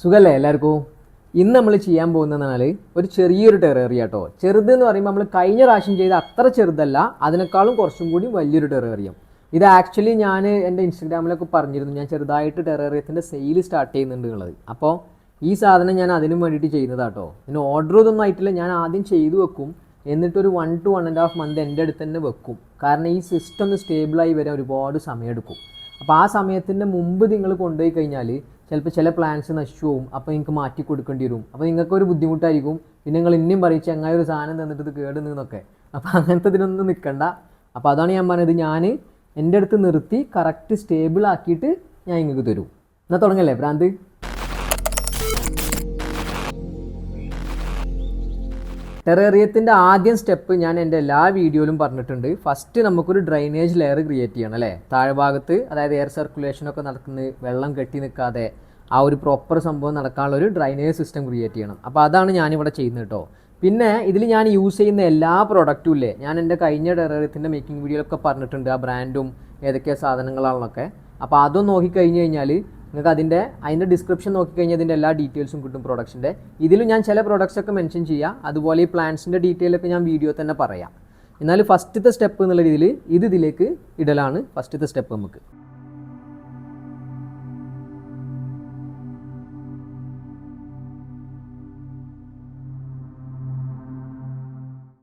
സുഖല്ലേ എല്ലാവർക്കും? ഇന്ന് നമ്മൾ ചെയ്യാൻ പോകുന്നതെന്നാൽ ഒരു ചെറിയൊരു ടെറേറിയ കേട്ടോ ചെറുത് എന്ന് പറയുമ്പോൾ നമ്മൾ കഴിഞ്ഞ പ്രാവശ്യം ചെയ്ത അത്ര ചെറുതല്ല അതിനേക്കാളും കുറച്ചും കൂടി വലിയൊരു ടെറേറിയം ഇത് ആക്ച്വലി ഞാൻ എന്റെ ഇൻസ്റ്റഗ്രാമിലൊക്കെ പറഞ്ഞിരുന്നു ഞാൻ ചെറുതായിട്ട് ടെറേറിയത്തിന്റെ സെയിൽ സ്റ്റാർട്ട് ചെയ്യുന്നുണ്ട് എന്നുള്ളത്. അപ്പോൾ ഈ സാധനം ഞാൻ അതിനും വേണ്ടിയിട്ട് ചെയ്യുന്നതാട്ടോ. ഇതിന് ഓർഡർ ഇതൊന്നും ആയിട്ടില്ല ഞാൻ ആദ്യം ചെയ്തു വെക്കും. എന്നിട്ടൊരു one two one and half month എന്റെ അടുത്ത് തന്നെ വെക്കും. കാരണം ഈ സിസ്റ്റം ഒന്ന് സ്റ്റേബിളായി വരാൻ ഒരുപാട് സമയമെടുക്കും അപ്പോൾ ആ സമയത്തിന്റെ മുമ്പ് നിങ്ങൾ കൊണ്ടുപോയി കഴിഞ്ഞാൽ ചിലപ്പോൾ ചില പ്ലാൻസ് നശിച്ചു പോകും അപ്പോൾ നിങ്ങൾക്ക് മാറ്റി കൊടുക്കേണ്ടി വരും. അപ്പോൾ നിങ്ങൾക്ക് ഒരു ബുദ്ധിമുട്ടായിരിക്കും. പിന്നെ നിങ്ങൾ ഇനിയും പറയും ചങ്ങായി ഒരു സാധനം തന്നിട്ട് ഇത് കേട് നിന്നൊക്കെ അപ്പോൾ അങ്ങനത്തെ ഇതിനൊന്നും നിൽക്കണ്ട. അപ്പോൾ അതാണ് ഞാൻ പറഞ്ഞത്. ഞാൻ എന്റെ അടുത്ത് നിർത്തി കറക്റ്റ് സ്റ്റേബിൾ ആക്കിയിട്ട് ഞാൻ നിങ്ങൾക്ക് തരും. എന്നാൽ തുടങ്ങല്ലേ ഭ്രാന്ത്? ടെറേറിയത്തിന്റെ ആദ്യം സ്റ്റെപ്പ് ഞാൻ എന്റെ എല്ലാ വീഡിയോയിലും പറഞ്ഞിട്ടുണ്ട്. ഫസ്റ്റ് നമുക്കൊരു ഡ്രൈനേജ് ലെയർ ക്രിയേറ്റ് ചെയ്യണം അല്ലേ? താഴ്ഭാഗത്ത് അതായത് എയർ സർക്കുലേഷൻ ഒക്കെ നടക്കുന്നത് വെള്ളം കെട്ടി നിൽക്കാതെ ആ ഒരു പ്രോപ്പർ സംഭവം നടക്കാനുള്ള ഒരു ഡ്രൈനേജ് സിസ്റ്റം ക്രിയേറ്റ് ചെയ്യണം. അപ്പോൾ അതാണ് ഞാനിവിടെ ചെയ്യുന്നത് കേട്ടോ പിന്നെ ഇതിൽ ഞാൻ യൂസ് ചെയ്യുന്ന എല്ലാ പ്രൊഡക്റ്റും ഇല്ലേ? ഞാൻ എന്റെ കഴിഞ്ഞ ടെറേറിയത്തിന്റെ മേക്കിംഗ് വീഡിയോയിലൊക്കെ പറഞ്ഞിട്ടുണ്ട് ആ ബ്രാൻഡും ഏതൊക്കെ സാധനങ്ങളാണെന്നൊക്കെ. അപ്പോൾ അതൊന്ന് നോക്കിക്കഴിഞ്ഞ് കഴിഞ്ഞാൽ നിങ്ങൾക്ക് അതിന്റെ അതിന്റെ ഡിസ്ക്രിപ്ഷൻ നോക്കിക്കഴിഞ്ഞാൽ ഇതിന്റെ എല്ലാ ഡീറ്റെയിൽസും കിട്ടും പ്രൊഡക്ട്സിന്റെ ഇതിലും ഞാൻ ചില പ്രൊഡക്ട്സ് ഒക്കെ മെൻഷൻ ചെയ്യാം. അതുപോലെ ഈ പ്ലാൻസിന്റെ ഡീറ്റെയിൽ ഒക്കെ ഞാൻ വീഡിയോ തന്നെ പറയാം. എന്നാൽ ഫസ്റ്റത്തെ സ്റ്റെപ്പ് എന്നുള്ള രീതിയിൽ ഇത് ഇതിലേക്ക് ഇടലാണ് ഫസ്റ്റത്തെ സ്റ്റെപ്പ് നമുക്ക്.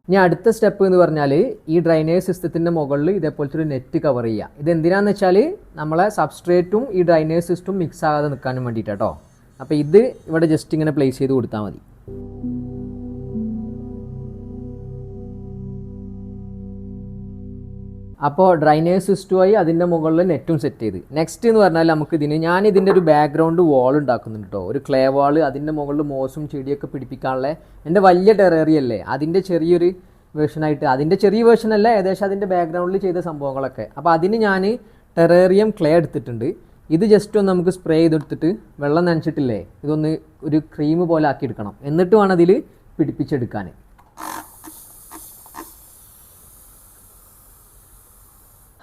ഇനി അടുത്ത സ്റ്റെപ്പ് എന്ന് പറഞ്ഞാൽ ഈ ഡ്രൈനേജ് സിസ്റ്റത്തിന്റെ മുകളിൽ ഇതേപോലത്തെ ഒരു നെറ്റ് കവർ ചെയ്യുക ഇത് എന്തിനാന്ന് വെച്ചാൽ നമ്മളെ സബ്സ്ട്രേറ്റും ഈ ഡ്രൈനേജ് സിസ്റ്റും മിക്സ് ആകാതെ നിൽക്കാനും വേണ്ടിയിട്ട് അപ്പോൾ ഇത് ഇവിടെ ജസ്റ്റ് ഇങ്ങനെ പ്ലേസ് ചെയ്ത് കൊടുത്താൽ മതി. അപ്പോൾ ഡ്രൈനേജ് സിസ്റ്റമായി അതിന്റെ മുകളിൽ നെറ്റും സെറ്റ് ചെയ്ത്. നെക്സ്റ്റ് എന്ന് പറഞ്ഞാൽ നമുക്ക് ഇതിന് ഞാൻ ഇതിന്റെ ഒരു ബാക്ക്ഗ്രൗണ്ട് വാൾ ഉണ്ടാക്കുന്നുണ്ട് കേട്ടോ ഒരു ക്ലേ വാൾ അതിന്റെ മുകളിൽ മോസും ചെടിയൊക്കെ പിടിപ്പിക്കാനുള്ള എന്റെ വലിയ ടെറേറിയല്ലേ അതിന്റെ ചെറിയൊരു വേർഷനായിട്ട് അതിന്റെ ചെറിയ വേർഷൻ അല്ല ഏകദേശം അതിന്റെ ബാക്ക്ഗ്രൗണ്ടിൽ ചെയ്ത സംഭവങ്ങളൊക്കെ. അപ്പോൾ അതിന് ഞാൻ ടെറേറിയം ക്ലേ എടുത്തിട്ടുണ്ട്. ഇത് ജസ്റ്റ് ഒന്ന് നമുക്ക് സ്പ്രേ ചെയ്തെടുത്തിട്ട് വെള്ളം നനച്ചിട്ടില്ലേ? ഇതൊന്ന് ഒരു ക്രീം പോലെ ആക്കി എടുക്കണം. എന്നിട്ട് വേണം അതിൽ പിടിപ്പിച്ചെടുക്കാൻ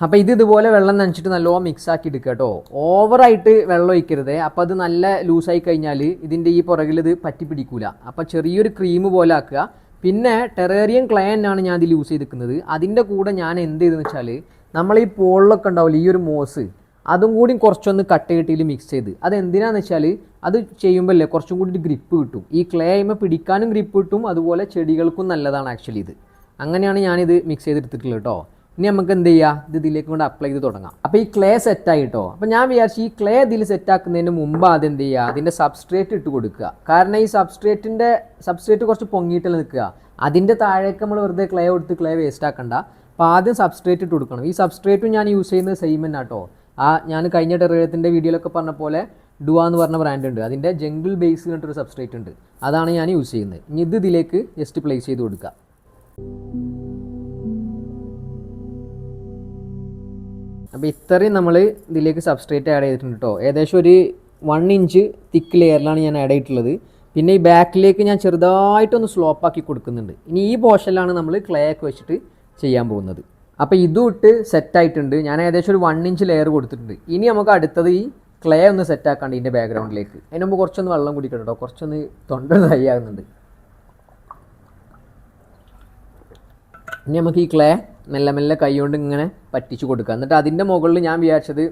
അപ്പോൾ ഇത് ഇതുപോലെ വെള്ളം നനച്ചിട്ട് നല്ലോണം മിക്സ് ആക്കി എടുക്കുക കേട്ടോ. ഓവറായിട്ട് വെള്ളം ഒഴിക്കരുത്. അപ്പോൾ അത് നല്ല ലൂസായി കഴിഞ്ഞാൽ ഇതിന്റെ ഈ പുറകിൽ ഇത് പറ്റി പിടിക്കൂല. അപ്പോൾ ചെറിയൊരു ക്രീം പോലെ ആക്കുക. പിന്നെ ടെറേറിയം ക്ലേ ആണ് ഞാൻ ഇതിൽ യൂസ് ചെയ്തിരിക്കുന്നത്. അതിന്റെ കൂടെ ഞാൻ എന്ത് ചെയ്തെന്ന് വെച്ചാൽ നമ്മൾ ഈ പോളിലൊക്കെ ഉണ്ടാവില്ല ഈ ഒരു മോസ് അതും കൂടി കുറച്ചൊന്ന് കട്ട് കെട്ടിയിൽ മിക്സ് ചെയ്ത്. അത് എന്തിനാന്ന് വെച്ചാൽ അത് ചെയ്യുമ്പോൾ അല്ലേ കുറച്ചും കൂടി ഗ്രിപ്പ് കിട്ടും. ഈ ക്ലേ ആയുമ്പോൾ പിടിക്കാനും ഗ്രിപ്പ് കിട്ടും. അതുപോലെ ചെടികൾക്കും നല്ലതാണ് ആക്ച്വലി ഇത്. അങ്ങനെയാണ് ഞാനിത് മിക്സ് ചെയ്തെടുത്തിട്ടുള്ളത് കേട്ടോ. ഇനി നമുക്ക് എന്ത് ചെയ്യുക ഇത് ഇതിലേക്ക് കൊണ്ട് അപ്ലൈ ചെയ്ത് തുടങ്ങാം. അപ്പോൾ ഈ ക്ലേ സെറ്റ് ആയിട്ടോ? അപ്പോൾ ഞാൻ വിചാരിച്ചു ഈ ക്ലേ ഇതിൽ സെറ്റാക്കുന്നതിന് മുമ്പ് ആദ്യം എന്ത് ചെയ്യുക അതിന്റെ സബ്സ്ട്രേറ്റ് ഇട്ട് കൊടുക്കുക. കാരണം ഈ സബ്സ്ട്രേറ്റിന്റെ സബ്സ്ട്രേറ്റ് കുറച്ച് പൊങ്ങിയിട്ടല്ല നിൽക്കുക. അതിന്റെ താഴേക്ക് നമ്മൾ വെറുതെ ക്ലേ കൊടുത്ത് ക്ലേ വേസ്റ്റ് ആക്കണ്ട. അപ്പോൾ ആദ്യം സബ്സ്ട്രേറ്റ് ഇട്ട് കൊടുക്കണം. ഈ സബ്സ്ട്രേറ്റും ഞാൻ യൂസ് ചെയ്യുന്നത് സെയിം തന്നെ കേട്ടോ ആ ഞാൻ കഴിഞ്ഞ ടെറേറിയത്തിന്റെ വീഡിയോയിലൊക്കെ പറഞ്ഞ പോലെ ഡുവ എന്ന് പറഞ്ഞ ബ്രാൻഡ് ഉണ്ട്. അതിന്റെ ജംഗിൾ ബേസ് എന്നിട്ടൊരു സബ്സ്ട്രേറ്റ് ഉണ്ട്. അതാണ് ഞാൻ യൂസ് ചെയ്യുന്നത്. ഇനി ഇത് ഇതിലേക്ക് ജസ്റ്റ് പ്ലേസ് ചെയ്ത് കൊടുക്കുക. അപ്പോൾ ഇത്രയും നമ്മൾ ഇതിലേക്ക് സബ്സ്ട്രേറ്റ് ആഡ് ചെയ്തിട്ടുണ്ട് കേട്ടോ ഏകദേശം ഒരു വൺ ഇഞ്ച് തിക്ക് ലെയറിലാണ് ഞാൻ ആഡ് ചെയ്തിട്ടുള്ളത്. പിന്നെ ഈ ബാക്കിലേക്ക് ഞാൻ ചെറുതായിട്ടൊന്ന് സ്ലോപ്പാക്കി കൊടുക്കുന്നുണ്ട്. ഇനി ഈ പോർഷനിലാണ് നമ്മൾ ക്ലേ ഒക്കെ വെച്ചിട്ട് ചെയ്യാൻ പോകുന്നത്. അപ്പോൾ ഇതും ഇട്ട് സെറ്റ് ആയിട്ടുണ്ട്. ഞാൻ ഏകദേശം ഒരു വൺ ഇഞ്ച് ലെയർ കൊടുത്തിട്ടുണ്ട്. ഇനി നമുക്ക് അടുത്തത് ഈ ക്ലേ ഒന്ന് സെറ്റ് ആക്കാണ്ട് ഇതിന്റെ ബാക്ക്ഗ്രൗണ്ടിലേക്ക് അതിന് മുമ്പ് കുറച്ചൊന്ന് വെള്ളം കുടിക്കണം കേട്ടോ കുറച്ചൊന്ന് തൊണ്ട ഡ്രൈ ആകുന്നുണ്ട്. ഇനി നമുക്ക് ഈ ക്ലേ മെല്ലെ മെല്ലെ കൈകൊണ്ട് ഇങ്ങനെ പറ്റിച്ചു കൊടുക്കുക. എന്നിട്ട് അതിന്റെ മുകളിൽ ഞാൻ വിചാരിച്ചത്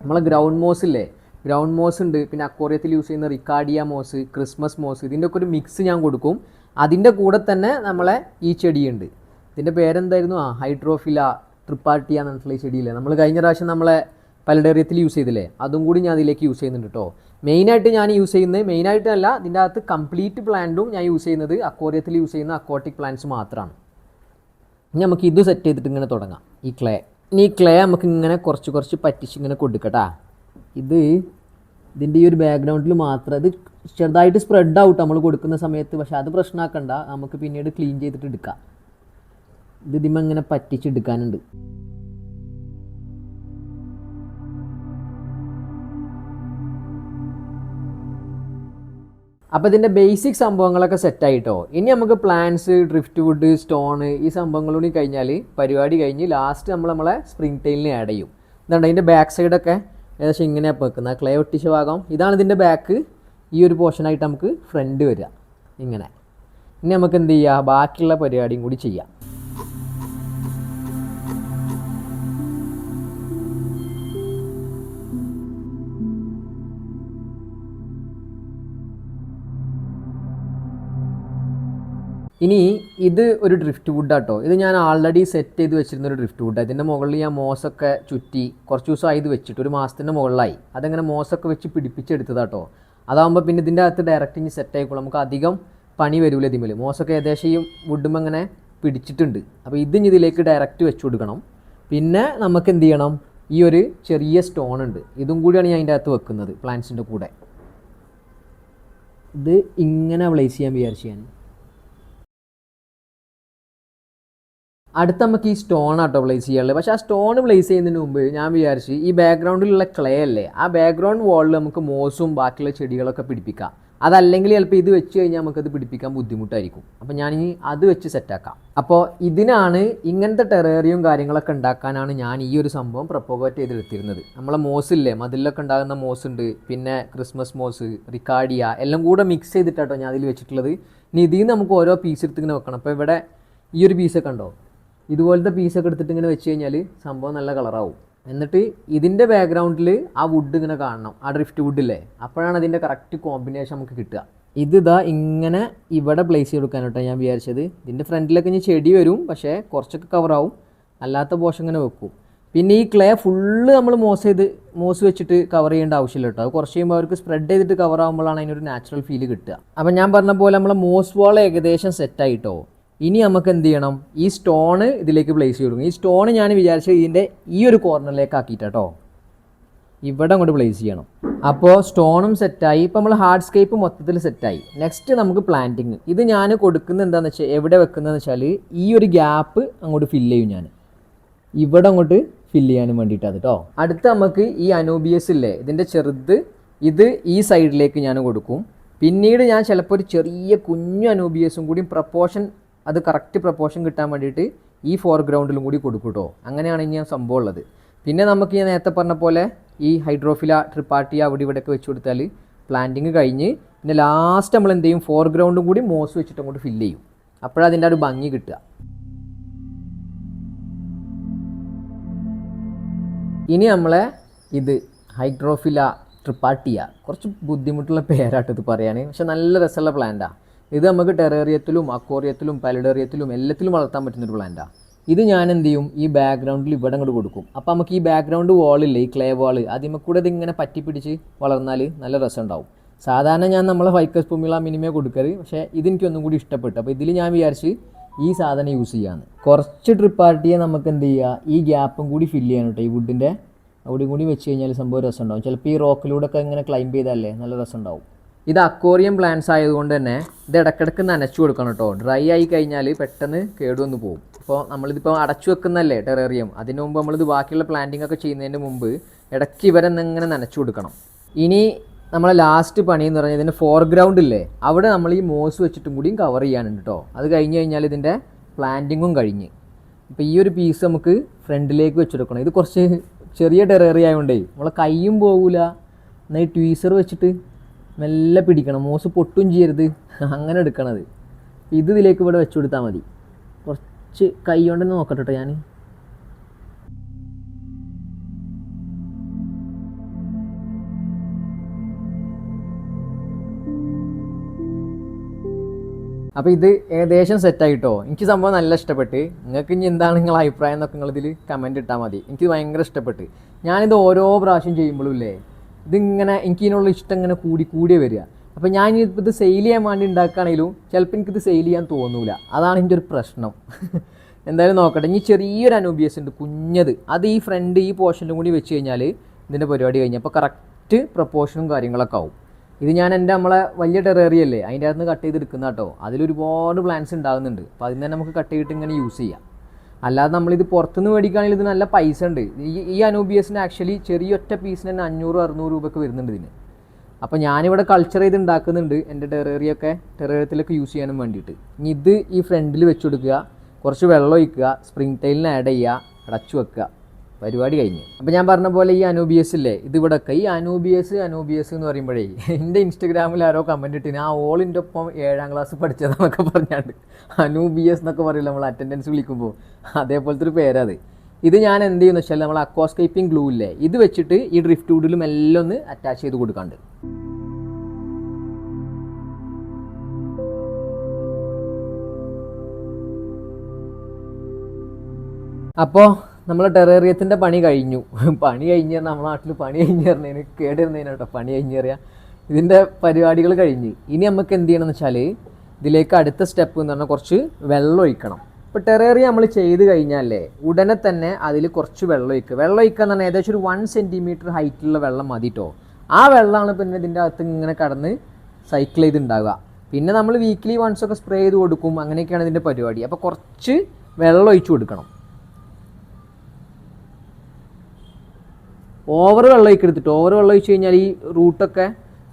നമ്മളെ ഗ്രൗണ്ട് മോസ് ഇല്ലേ? ഗ്രൗണ്ട് മോസ് ഉണ്ട്. പിന്നെ അക്വോറിയത്തിൽ യൂസ് ചെയ്യുന്ന റിക്കാർഡിയ മോസ് ക്രിസ്മസ് മോസ് ഇതിന്റെ ഒക്കെ ഒരു മിക്സ് ഞാൻ കൊടുക്കും. അതിന്റെ കൂടെ തന്നെ നമ്മളെ ഈ ചെടിയുണ്ട്. ഇതിന്റെ പേരെന്തായിരുന്നു? ആ ഹൈഡ്രോഫില ട്രിപ്പാർട്ടിയ എന്ന് ഈ ചെടിയില്ലേ? നമ്മൾ കഴിഞ്ഞ പ്രാവശ്യം നമ്മളെ പലഡേറിയത്തിൽ യൂസ് ചെയ്തില്ലേ? അതും കൂടി ഞാൻ അതിലേക്ക് യൂസ് ചെയ്യുന്നുണ്ട് കേട്ടോ മെയിനായിട്ട് ഞാൻ യൂസ് ചെയ്യുന്നത് മെയിനായിട്ടല്ല ഇതിന്റെ അകത്ത് കംപ്ലീറ്റ് പ്ലാന്റും ഞാൻ യൂസ് ചെയ്യുന്നത് അക്വോറിയത്തിൽ യൂസ് ചെയ്യുന്ന അക്വാട്ടിക് പ്ലാന്റ്സ് മാത്രമാണ് നമുക്ക് ഇത് സെറ്റ് ചെയ്തിട്ട് ഇങ്ങനെ തുടങ്ങാം. ഈ ക്ലേ ഇനി ഈ ക്ലേ നമുക്ക് ഇങ്ങനെ കുറച്ച് കുറച്ച് പറ്റിച്ച് ഇങ്ങനെ കൊടുക്കട്ടാ. ഇത് ഇതിന്റെ ഈ ഒരു ബാക്ക്ഗ്രൗണ്ടിൽ മാത്രം ഇത് ചെറുതായിട്ട് സ്പ്രെഡ് ഔട്ട് നമ്മൾ കൊടുക്കുന്ന സമയത്ത് പക്ഷേ അത് പ്രശ്നമാക്കണ്ട നമുക്ക് പിന്നീട് ക്ലീൻ ചെയ്തിട്ട് എടുക്കാം. ഇത് ഇതിമ്മ ഇങ്ങനെ പറ്റിച്ചെടുക്കാനുണ്ട് അപ്പോൾ ഇതിന്റെ ബേസിക് സംഭവങ്ങളൊക്കെ സെറ്റായിട്ടോ ഇനി നമുക്ക് പ്ലാന്റ്സ് ഡ്രിഫ്റ്റ് വുഡ് സ്റ്റോണ് ഈ സംഭവങ്ങളൂടി കഴിഞ്ഞാൽ പരിപാടി കഴിഞ്ഞ് ലാസ്റ്റ് നമ്മൾ നമ്മളെ സ്പ്രിംഗ് ടൈലിന് ആഡ് ചെയ്യും. ഇതുണ്ട് ഇതിന്റെ ബാക്ക് സൈഡൊക്കെ ഏകദേശം ഇങ്ങനെയാണ് വെക്കുന്നത് ക്ലേ ഒട്ടിച്ച ഭാഗം. ഇതാണ് ഇതിന്റെ ബാക്ക് ഈ ഒരു പോർഷനായിട്ട് നമുക്ക് ഫ്രണ്ട് വരിക. ഇങ്ങനെ. ഇനി നമുക്ക് എന്ത് ചെയ്യുക ബാക്കിയുള്ള പരിപാടിയും കൂടി ചെയ്യാം. ഇനി ഇത് ഒരു ഡ്രിഫ്റ്റ് ആട്ടോ. ഇത് ഞാൻ ആൾറെഡി സെറ്റ് ചെയ്ത് വെച്ചിരുന്ന ഒരു ഡ്രിഫ്റ്റ് വുഡ് ഇതിന്റെ മുകളിൽ ഞാൻ മോസൊക്കെ ചുറ്റി കുറച്ച് ദിവസമായി ഇത് വെച്ചിട്ട് ഒരു മാസത്തിന്റെ മുകളിലായി. അതങ്ങനെ മോസൊക്കെ വെച്ച് പിടിപ്പിച്ചെടുത്തതാട്ടോ. അതാകുമ്പോൾ പിന്നെ ഇതിന്റെ അകത്ത് ഡയറക്റ്റ് ഇനി സെറ്റ് ആയിക്കോളും. നമുക്ക് അധികം പണി വരില്ല ഇതിമേൽ മോസൊക്കെ ഏകദേശം ഈ വുഡും അങ്ങനെ പിടിച്ചിട്ടുണ്ട്. അപ്പോൾ ഇത് ഇനി ഇതിലേക്ക് ഡയറക്റ്റ് വെച്ച് കൊടുക്കണം. പിന്നെ നമുക്ക് എന്ത് ചെയ്യണം? ഈ ഒരു ചെറിയ സ്റ്റോൺ ഉണ്ട്. ഇതും കൂടിയാണ് ഞാൻ അതിന്റെ അകത്ത് വെക്കുന്നത് പ്ലാന്റ്സിന്റെ കൂടെ. ഇത് ഇങ്ങനെ പ്ലേസ് ചെയ്യാൻ വിചാരിച്ചു ഞാൻ. അടുത്ത നമുക്ക് ഈ സ്റ്റോൺ ആട്ടോ പ്ലേസ് ചെയ്യാനുള്ളത്. പക്ഷേ ആ സ്റ്റോൺ പ്ലേസ് ചെയ്യുന്നതിന് മുമ്പ് ഞാൻ വിചാരിച്ച് ഈ ബാക്ക്ഗ്രൗണ്ടിലുള്ള ക്ലേ അല്ലേ ആ ബാക്ക്ഗ്രൗണ്ട് വാളിൽ നമുക്ക് മോസും ബാക്കിയുള്ള ചെടികളൊക്കെ പിടിപ്പിക്കാം. അതല്ലെങ്കിൽ ചിലപ്പോൾ ഇത് വെച്ച് കഴിഞ്ഞാൽ നമുക്കത് പിടിപ്പിക്കാൻ ബുദ്ധിമുട്ടായിരിക്കും. അപ്പോൾ ഞാൻ ഇനി അത് വെച്ച് സെറ്റാക്കാം അപ്പോൾ ഇതിനാണ് ഇങ്ങനത്തെ ടെറേറിയും കാര്യങ്ങളൊക്കെ ഉണ്ടാക്കാനാണ് ഞാൻ ഈ ഒരു സംഭവം പ്രപ്പോഗേറ്റ് ചെയ്തെടുത്തിരുന്നത്. നമ്മളെ മോസ് ഇല്ലേ മതിലൊക്കെ ഉണ്ടാകുന്ന മോസ് ഉണ്ട് പിന്നെ ക്രിസ്മസ് മോസ് റിക്കാഡിയ എല്ലാം കൂടെ മിക്സ് ചെയ്തിട്ടാട്ടോ ഞാൻ അതിൽ വെച്ചിട്ടുള്ളത്. ഇനി ഇതിൽ നിന്ന് നമുക്ക് ഓരോ പീസ് എടുത്ത് ഇങ്ങനെ വെക്കണം. അപ്പോൾ ഇവിടെ ഈ ഒരു പീസൊക്കെ ഉണ്ടോ ഇതുപോലത്തെ പീസൊക്കെ എടുത്തിട്ട് ഇങ്ങനെ വെച്ച് കഴിഞ്ഞാൽ സംഭവം നല്ല കളറാവും. എന്നിട്ട് ഇതിന്റെ ബാക്ക്ഗ്രൗണ്ടിൽ ആ വുഡ് ഇങ്ങനെ കാണണം. ആ ഡ്രിഫ്റ്റ് വുഡില്ലേ അപ്പോഴാണ് അതിന്റെ കറക്റ്റ് കോമ്പിനേഷൻ നമുക്ക് കിട്ടുക. ഇത് ഇതാ ഇങ്ങനെ ഇവിടെ പ്ലേസ് ചെയ്ത് കൊടുക്കാനോട്ടോ ഞാൻ വിചാരിച്ചത്. ഇതിന്റെ ഫ്രണ്ടിലൊക്കെ ഇനി ചെടി വരും പക്ഷേ കുറച്ചൊക്കെ കവറാവും അല്ലാത്ത പോഷൻ ഇങ്ങനെ വെക്കും. പിന്നെ ഈ ക്ലേ ഫുള്ള് നമ്മൾ മോസ് ചെയ്ത് മോസ് വെച്ചിട്ട് കവർ ചെയ്യേണ്ട ആവശ്യമില്ല കേട്ടോ. അത് കുറച്ച് കഴിയുമ്പോൾ അവർക്ക് സ്പ്രെഡ് ചെയ്തിട്ട് കവർ ആകുമ്പോഴാണ് അതിനൊരു നാച്ചുറൽ ഫീൽ കിട്ടുക. അപ്പം ഞാൻ പറഞ്ഞ പോലെ നമ്മൾ മോസ് വാൾ ഏകദേശം സെറ്റായിട്ടോ ഇനി നമുക്ക് എന്ത് ചെയ്യണം? ഈ സ്റ്റോണ് ഇതിലേക്ക് പ്ലേസ് ചെയ്ത് ഈ സ്റ്റോണ് ഞാൻ വിചാരിച്ചത് ഇതിന്റെ ഈ ഒരു കോർണറിലേക്ക് ആക്കിയിട്ടോ ഇവിടെ അങ്ങോട്ട് പ്ലേസ് ചെയ്യണം. അപ്പോൾ സ്റ്റോണും സെറ്റായി ഇപ്പോൾ നമ്മൾ ഹാർഡ് സ്കേപ്പ് മൊത്തത്തിൽ സെറ്റായി നെക്സ്റ്റ് നമുക്ക് പ്ലാന്റിങ് ഇത് ഞാൻ കൊടുക്കുന്നത് എന്താണെന്ന് വെച്ചാൽ എവിടെ വെക്കുന്നതെന്ന് വെച്ചാൽ ഈ ഒരു ഗ്യാപ്പ് അങ്ങോട്ട് ഫില്ല് ചെയ്യും ഞാൻ. ഇവിടെ അങ്ങോട്ട് ഫില്ല് ചെയ്യാനും വേണ്ടിയിട്ടാണ് കേട്ടോ അടുത്ത നമുക്ക് ഈ അനോബിയസ് ഇല്ലേ ഇതിന്റെ ചെറുത് ഇത് ഈ സൈഡിലേക്ക് ഞാൻ കൊടുക്കും. പിന്നീട് ഞാൻ ചിലപ്പോൾ ഒരു ചെറിയ കുഞ്ഞു അനോബിയസും കൂടി പ്രപ്പോർഷൻ അത് കറക്റ്റ് പ്രപ്പോർഷൻ കിട്ടാൻ വേണ്ടിയിട്ട് ഈ ഫോർഗ്രൗണ്ടിലും കൂടി കൊടുക്കും കേട്ടോ അങ്ങനെയാണ് ഇനി സംഭവം ഉള്ളത്. പിന്നെ നമുക്ക് ഞാൻ നേരത്തെ പറഞ്ഞ പോലെ ഈ ഹൈഡ്രോഫില ട്രിപ്പാർട്ടി അവിടെ ഇവിടെയൊക്കെ വെച്ച് കൊടുത്താൽ പ്ലാന്റിങ് കഴിഞ്ഞ് പിന്നെ ലാസ്റ്റ് നമ്മൾ എന്ത് ചെയ്യും? ഫോർഗ്രൗണ്ടും കൂടി മോസ് വെച്ചിട്ട് അങ്ങോട്ട് ഫില്ല് ചെയ്യും. അപ്പോഴതിന്റെ ഒരു ഭംഗി കിട്ടുക. ഇനി നമ്മളെ ഇത് ഹൈഡ്രോഫില ട്രിപ്പാട്ടിയ കുറച്ച് ബുദ്ധിമുട്ടുള്ള പേരാട്ടോ ഇത് പറയാൻ പക്ഷെ നല്ല രസമുള്ള പ്ലാന്റാണ് ഇത് നമുക്ക് ടെറേറിയത്തിലും അക്വോറിയത്തിലും പാലഡേറിയത്തിലും എല്ലാത്തിലും വളർത്താൻ പറ്റുന്ന ഒരു പ്ലാന്റാണ് ഇത് ഞാൻ എന്ത് ചെയ്യും? ഈ ബാക്ക്ഗ്രൗണ്ടിൽ ഇവിടെ അങ്ങോട്ട് കൊടുക്കും. അപ്പോൾ നമുക്ക് ഈ ബാക്ക്ഗ്രൗണ്ട് വാളില്ലേ ഈ ക്ലേ വാൾ അതിമ കൂടെ ഇതിങ്ങനെ ഇങ്ങനെ പറ്റി പിടിച്ച് വളർന്നാൽ നല്ല രസം ഉണ്ടാവും സാധാരണ ഞാൻ നമ്മളെ ഫൈക്കസ് പുമിള മിനിമേ കൊടുക്കരുത് പക്ഷേ ഇതെനിക്ക് ഒന്നും കൂടി ഇഷ്ടപ്പെട്ടു. അപ്പോൾ ഇതിൽ ഞാൻ വിചാരിച്ച് ഈ സാധനം യൂസ് ചെയ്യാന്ന്. കുറച്ച് ട്രിപ്പാർട്ടിയെ നമുക്ക് എന്ത് ചെയ്യുക ഈ ഗ്യാപ്പും കൂടി ഫില്ല് ചെയ്യാൻ കേട്ടോ ഈ വുഡിന്റെ അവിടെയും കൂടി വെച്ച് കഴിഞ്ഞാൽ സംഭവം രസം ഉണ്ടാവും ചിലപ്പോൾ ഈ റോക്കിലൂടെ ഒക്കെ ഇങ്ങനെ ക്ലൈംബ് ചെയ്താലേ നല്ല രസം ഉണ്ടാവും ഇത് അക്വോറിയം പ്ലാന്റ്സ് ആയതുകൊണ്ട് തന്നെ ഇത് ഇടക്കിടക്ക് നനച്ചു കൊടുക്കണം കേട്ടോ. ഡ്രൈ ആയി കഴിഞ്ഞാൽ പെട്ടെന്ന് കേടുവന്ന് പോകും. അപ്പോൾ നമ്മളിതിപ്പോൾ അടച്ചു വെക്കുന്നല്ലേ ടെറേറിയം അതിന് മുമ്പ് നമ്മളിത് ബാക്കിയുള്ള പ്ലാന്റിംഗ് ഒക്കെ ചെയ്യുന്നതിന് മുമ്പ് ഇടയ്ക്ക് ഇവരെ ഇങ്ങനെ നനച്ചു കൊടുക്കണം. ഇനി നമ്മളെ ലാസ്റ്റ് പണി എന്ന് പറഞ്ഞാൽ ഇതിന്റെ ഫോർഗ്രൗണ്ട് ഇല്ലേ? അവിടെ നമ്മൾ ഈ മോസ് വെച്ചിട്ടും കൂടിയും കവർ ചെയ്യാനുണ്ട് കേട്ടോ. അത് കഴിഞ്ഞ് കഴിഞ്ഞാൽ ഇതിന്റെ പ്ലാന്റിങ്ങും കഴിഞ്ഞ്. അപ്പോൾ ഈ ഒരു പീസ് നമുക്ക് ഫ്രണ്ടിലേക്ക് വെച്ചെടുക്കണം ഇത് കുറച്ച് ചെറിയ ടെറേറിയ ആയതുകൊണ്ടേ നമ്മളെ കൈയും പോകില്ല എന്നാൽ ഈ ട്വീസർ വെച്ചിട്ട് മെല്ലെ പിടിക്കണം. മോസ് പൊട്ടും ചെയ്യരുത്. അങ്ങനെ എടുക്കണത്. ഇത് ഇതിലേക്ക് ഇവിടെ വെച്ചു കൊടുത്താൽ മതി. കുറച്ച് കൈ കൊണ്ട് നോക്കട്ടെ കേട്ടോ ഞാൻ അപ്പോൾ ഇത് ഏകദേശം സെറ്റായിട്ടോ എനിക്ക് സംഭവം നല്ല ഇഷ്ടപ്പെട്ട്. നിങ്ങൾക്ക് ഇനി എന്താണ് നിങ്ങളുടെ അഭിപ്രായം എന്നൊക്കെ നിങ്ങൾ ഇതിൽ കമന്റ് ഇട്ടാൽ മതി. എനിക്ക് ഭയങ്കര ഇഷ്ടപ്പെട്ട്. ഞാനിത് ഓരോ പ്രാവശ്യം ചെയ്യുമ്പോഴും ഇല്ലേ? ഇതിങ്ങനെ എനിക്ക് ഇതിനുള്ള ഇഷ്ടം ഇങ്ങനെ കൂടി കൂടിയേ വരിക. അപ്പോൾ ഞാൻ ഇപ്പോൾ ഇത് സെയിൽ ചെയ്യാൻ വേണ്ടി ഉണ്ടാക്കുകയാണെങ്കിലും ചിലപ്പോൾ എനിക്കിത് സെയിൽ ചെയ്യാൻ തോന്നൂല. അതാണ് എന്റെ ഒരു പ്രശ്നം. എന്തായാലും നോക്കട്ടെ. ഇനി ചെറിയൊരു അനൂബിയസ് ഉണ്ട് കുഞ്ഞത്. അത് ഈ ഫ്രണ്ട് ഈ പോർഷനിലും കൂടി വെച്ച് കഴിഞ്ഞാൽ ഇതിന്റെ പരിപാടി കഴിഞ്ഞ് അപ്പോൾ കറക്റ്റ് പ്രപ്പോർഷനും കാര്യങ്ങളൊക്കെ ആവും. ഇത് ഞാൻ എന്റെ നമ്മളെ വലിയ ടെറേറിയ അല്ലേ? അതിന്റെ അകത്ത് കട്ട് ചെയ്തെടുക്കുന്ന കേട്ടോ. അതിലൊരുപാട് പ്ലാൻസ് ഉണ്ടാകുന്നുണ്ട്. അപ്പോൾ അതിന് തന്നെ നമുക്ക് കട്ട് ചെയ്തിട്ട് ഇങ്ങനെ യൂസ് ചെയ്യാം. അല്ലാതെ നമ്മളിത് പുറത്തുനിന്ന് മേടിക്കുകയാണെങ്കിൽ ഇത് നല്ല പൈസ ഉണ്ട്. ഈ ഈ അനൂബിയസിന് ആക്ച്വലി ചെറിയ ഒറ്റ പീസിന് തന്നെ അഞ്ഞൂറ് അറുന്നൂറ് രൂപയൊക്കെ വരുന്നുണ്ട് ഇതിന്. അപ്പോൾ ഞാനിവിടെ കൾച്ചർ ചെയ്ത് ഉണ്ടാക്കുന്നുണ്ട് എന്റെ ടെറേറിയൊക്കെ ടെറേറിയത്തിലൊക്കെ യൂസ് ചെയ്യാനും വേണ്ടിയിട്ട്. ഇനി ഇത് ഈ ഫ്രണ്ടിൽ വെച്ച് കൊടുക്കുക കുറച്ച് വെള്ളം ഒഴിക്കുക സ്പ്രിംഗ് ടൈലിന് ആഡ് ചെയ്യുക അടച്ചു വെക്കുക. പരിപാടി കഴിഞ്ഞു. അപ്പോൾ ഞാൻ പറഞ്ഞ പോലെ ഈ അനൂബിയസ് ഇല്ലേ ഇത് ഇവിടെ ഒക്കെ ഈ അനൂബിയസ് അനൂബിയസ് എന്ന് പറയുമ്പോഴേ എന്റെ ഇൻസ്റ്റഗ്രാമിൽ ആരോ കമന്റ് ഇട്ടിന്. ആ ഓളിന്റെ ഒപ്പം ഏഴാം ക്ലാസ് പഠിച്ചതെന്നൊക്കെ പറഞ്ഞാണ്ട്. അനൂബിയസ് എന്നൊക്കെ പറയില്ല നമ്മൾ അറ്റൻഡൻസ് വിളിക്കുമ്പോൾ അതേപോലത്തെ ഒരു പേരത്. ഇത് ഞാൻ എന്ത് ചെയ്യുന്നു വെച്ചാൽ നമ്മൾ അക്വാസ്കേപ്പിംഗ് ഗ്ലൂ ഇല്ലേ ഇത് വെച്ചിട്ട് ഈ ഡ്രിഫ്റ്റ് വുഡിലും എല്ലാം ഒന്ന് അറ്റാച്ച് ചെയ്ത് കൊടുക്കാണ്ട്. അപ്പോൾ നമ്മൾ ടെറേറിയത്തിന്റെ പണി കഴിഞ്ഞു. പണി കഴിഞ്ഞ് നമ്മുടെ നാട്ടിൽ പണി കഴിഞ്ഞ് പറഞ്ഞതിന് കേടിരുന്നതിന് കേട്ടോ. പണി കഴിഞ്ഞ് പറയാം ഇതിന്റെ പരിപാടികൾ കഴിഞ്ഞ്. ഇനി നമുക്ക് എന്ത് ചെയ്യണമെന്ന് വെച്ചാൽ ഇതിലേക്ക് അടുത്ത സ്റ്റെപ്പ് എന്ന് പറഞ്ഞാൽ കുറച്ച് വെള്ളം ഒഴിക്കണം. ഇപ്പോൾ ടെറേറിയ നമ്മൾ ചെയ്ത് കഴിഞ്ഞാലേ ഉടനെ തന്നെ അതിൽ കുറച്ച് വെള്ളം ഒഴിക്കുക. വെള്ളം ഒഴിക്കുക എന്ന് പറഞ്ഞാൽ ഏകദേശം ഒരു വൺ സെന്റിമീറ്റർ ഹൈറ്റിലുള്ള വെള്ളം മതി കേട്ടോ ആ വെള്ളമാണ് പിന്നെ ഇതിന്റെ അകത്ത് ഇങ്ങനെ കടന്ന് സൈക്കിൾ ചെയ്തുണ്ടാവുക. പിന്നെ നമ്മൾ വീക്ക്ലി വൺസ് ഒക്കെ സ്പ്രേ ചെയ്ത് കൊടുക്കും. അങ്ങനെയൊക്കെയാണ് ഇതിന്റെ പരിപാടി. അപ്പോൾ കുറച്ച് വെള്ളം ഒഴിച്ചു കൊടുക്കണം. ഓവർ വെള്ളം എടുത്തിട്ട് ഓവർ വെള്ളം ഒഴിച്ച് കഴിഞ്ഞാൽ ഈ റൂട്ടൊക്കെ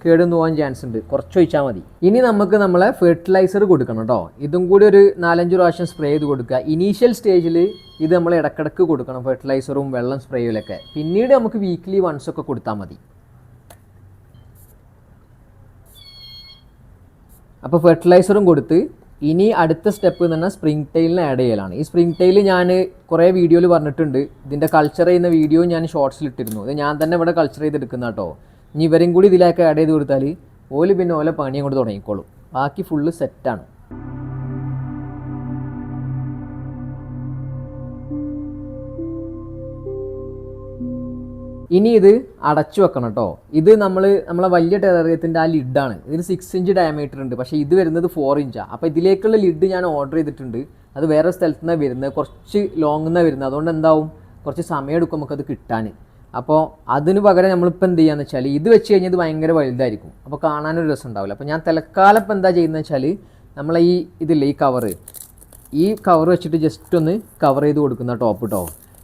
കേടുന്ന് പോകാൻ ചാൻസ് ഉണ്ട്. കുറച്ച് ഒഴിച്ചാൽ മതി. ഇനി നമുക്ക് നമ്മളെ ഫെർട്ടിലൈസർ കൊടുക്കണം കേട്ടോ. ഇതും കൂടി ഒരു നാലഞ്ച് പ്രാവശ്യം സ്പ്രേ ചെയ്ത് കൊടുക്കുക. ഇനീഷ്യൽ സ്റ്റേജിൽ ഇത് നമ്മൾ ഇടക്കിടക്ക് കൊടുക്കണം ഫെർട്ടിലൈസറും വെള്ളം സ്പ്രേയിലൊക്കെ പിന്നീട് നമുക്ക് വീക്ക്ലി വൺസ് ഒക്കെ കൊടുത്താൽ മതി. അപ്പോൾ ഫെർട്ടിലൈസറും കൊടുത്ത് ഇനി അടുത്ത സ്റ്റെപ്പ് എന്ന് പറഞ്ഞാൽ സ്പ്രിംഗ് ടൈലിന് ആഡ് ചെയ്യലാണ്. ഈ സ്പ്രിംഗ് ടൈൽ ഞാൻ കുറേ വീഡിയോയിൽ പറഞ്ഞിട്ടുണ്ട്. ഇതിന്റെ കൾച്ചർ ചെയ്യുന്ന വീഡിയോ ഞാൻ ഷോർട്സിൽ ഇട്ടിരുന്നു. ഇത് ഞാൻ തന്നെ ഇവിടെ കൾച്ചർ ചെയ്തെടുക്കുന്ന കേട്ടോ ഇനി ഇവരും കൂടി ഇതിലേക്ക് ആഡ് ചെയ്ത് കൊടുത്താൽ ഓൽ പിന്നെ ഓല പണി അങ്ങോട്ട് തുടങ്ങിക്കോളും. ബാക്കി ഫുള്ള് സെറ്റാണ് ഇനി ഇത് അടച്ചു വെക്കണം കേട്ടോ. ഇത് നമ്മൾ നമ്മളെ വലിയ ടെററിയത്തിന്റെ ആ ലിഡാണ് ഇതിന് സിക്സ് ഇഞ്ച് ഡയമീറ്റർ ഉണ്ട്. പക്ഷേ ഇത് വരുന്നത് ഫോർ ഇഞ്ചാണ് അപ്പോൾ ഇതിലേക്കുള്ള ലിഡ് ഞാൻ ഓർഡർ ചെയ്തിട്ടുണ്ട്. അത് വേറെ സ്ഥലത്ത് നിന്നാണ് വരുന്നത്. കുറച്ച് ലോങ് നിന്നാണ് വരുന്നത്. അതുകൊണ്ട് എന്താവും? കുറച്ച് സമയം എടുക്കും നമുക്കത് കിട്ടാൻ. അപ്പോൾ അതിന് പകരം നമ്മളിപ്പോൾ എന്ത് ചെയ്യുകയെന്ന് വെച്ചാൽ ഇത് വെച്ച് കഴിഞ്ഞാൽ ഇത് ഭയങ്കര വലുതായിരിക്കും. അപ്പോൾ കാണാനൊരു രസം ഉണ്ടാവില്ല. അപ്പോൾ ഞാൻ തൽക്കാലം ഇപ്പം എന്താ ചെയ്യുന്നത് വെച്ചാൽ നമ്മളെ ഈ ഇതില്ലേ ഈ കവറ് ഈ കവർ വെച്ചിട്ട് ജസ്റ്റ് ഒന്ന് കവർ ചെയ്ത് കൊടുക്കുന്ന ടോപ്പ് കേട്ടോ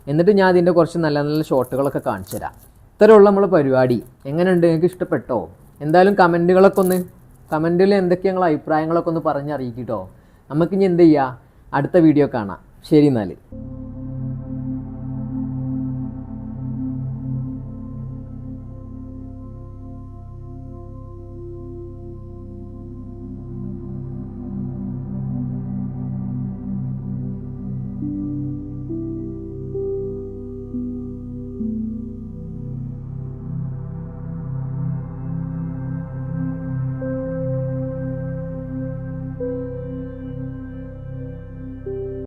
എന്നിട്ട് ഞാൻ അതിന്റെ കുറച്ച് നല്ല നല്ല ഷോട്ടുകളൊക്കെ കാണിച്ചു തരാം. ഇത്തരമുള്ള നമ്മളെ പരിപാടി എങ്ങനെയുണ്ട്? നിങ്ങൾക്ക് ഇഷ്ടപ്പെട്ടോ? എന്തായാലും കമന്റുകളൊക്കെ ഒന്ന് കമന്റിൽ എന്തൊക്കെ ഞങ്ങൾ അഭിപ്രായങ്ങളൊക്കെ ഒന്ന് പറഞ്ഞറിയിക്കിട്ടോ നമുക്കിനി എന്ത് ചെയ്യുക അടുത്ത വീഡിയോ കാണാം. ശരി എന്നാൽ.